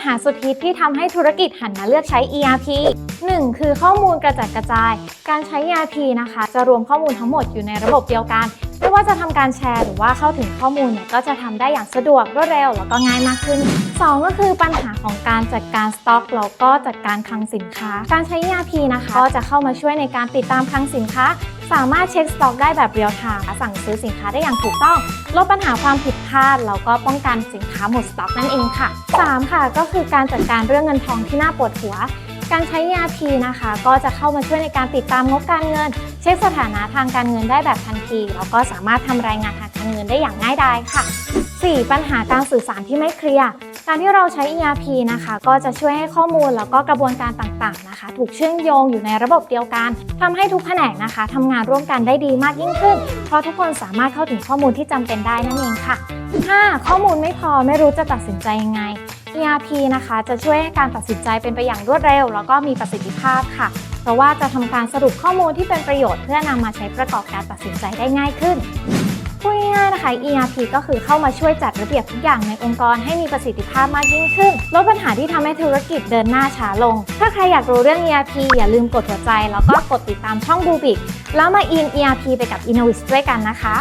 ญหาสุดฮิตที่ทำให้ธุรกิจหันมาเลือกใช้ ERP 1. คือข้อมูลกระจัดกระจาย การใช้ ERP นะคะ จะรวมข้อมูลทั้งหมดอยู่ในระบบเดียวกัน ไม่ว่าจะทำการแชร์หรือว่าเข้าถึงข้อมูลเนี่ยก็จะทำได้อย่างสะดวกรวดเร็ว แล้วก็ง่ายมากขึ้น 2 ก็คือปัญหาของการจัดการสต็อกแล้วก็จัดการคลังสินค้า การใช้ ERP นะคะ ก็จะเข้ามาช่วยในการติดตามคลังสินค้า สามารถเช็คสต็อกได้แบบเรียลไทม์สั่งซื้อสินค้าได้อย่างถูกต้อง ลดปัญหาความผิดพลาด แล้วก็ป้องกันสินค้าหมดสต็อกนั่นเองค่ะ 3 ค่ะ ก็คือการจัดการเรื่องเงินทองที่น่าปวดหัว การใช้ ERP นะคะ ก็จะเข้ามาช่วยในการติดตามงบการเงิน เช็คสถานะทางการเงินได้แบบทันที แล้วก็สามารถทำรายงานทางการเงินได้อย่างง่ายดายค่ะ 4. ปัญหาการสื่อสารที่ไม่เคลียร์ การที่เราใช้ ERP นะคะ ก็จะช่วยให้ข้อมูลแล้วก็กระบวนการต่างๆนะคะ ถูกเชื่อมโยงอยู่ในระบบเดียวกันทำให้ทุกแผนกนะคะทำงานร่วมกันได้ดีมากยิ่งขึ้น เพราะทุกคนสามารถเข้าถึงข้อมูลที่จำเป็นได้นั่นเองค่ะ 5. ข้อมูลไม่พอไม่รู้จะตัดสินใจยังไง ERP นะคะจะช่วยให้การตัดสินใจเป็นไปอย่างรวดเร็ว แล้วก็มีประสิทธิภาพค่ะ เพราะว่าจะทำการสรุปข้อมูลที่เป็นประโยชน์ เพื่อนำมาใช้ประกอบการตัดสินใจได้ง่ายขึ้น พูดง่ายๆนะคะ ERP ก็คือเข้ามาช่วยจัดระเบียบทุกอย่างในองค์กรให้มีประสิทธิภาพมากยิ่งขึ้น ลดปัญหาที่ทำให้ธุรกิจเดินหน้าช้าลง ถ้าใครอยากรู้เรื่อง ERP อย่าลืมกดหัวใจ แล้วก็กดติดตามช่องบูบิกแล้วมาอิน ERP ไปกับ Innovis ด้วยกันนะคะ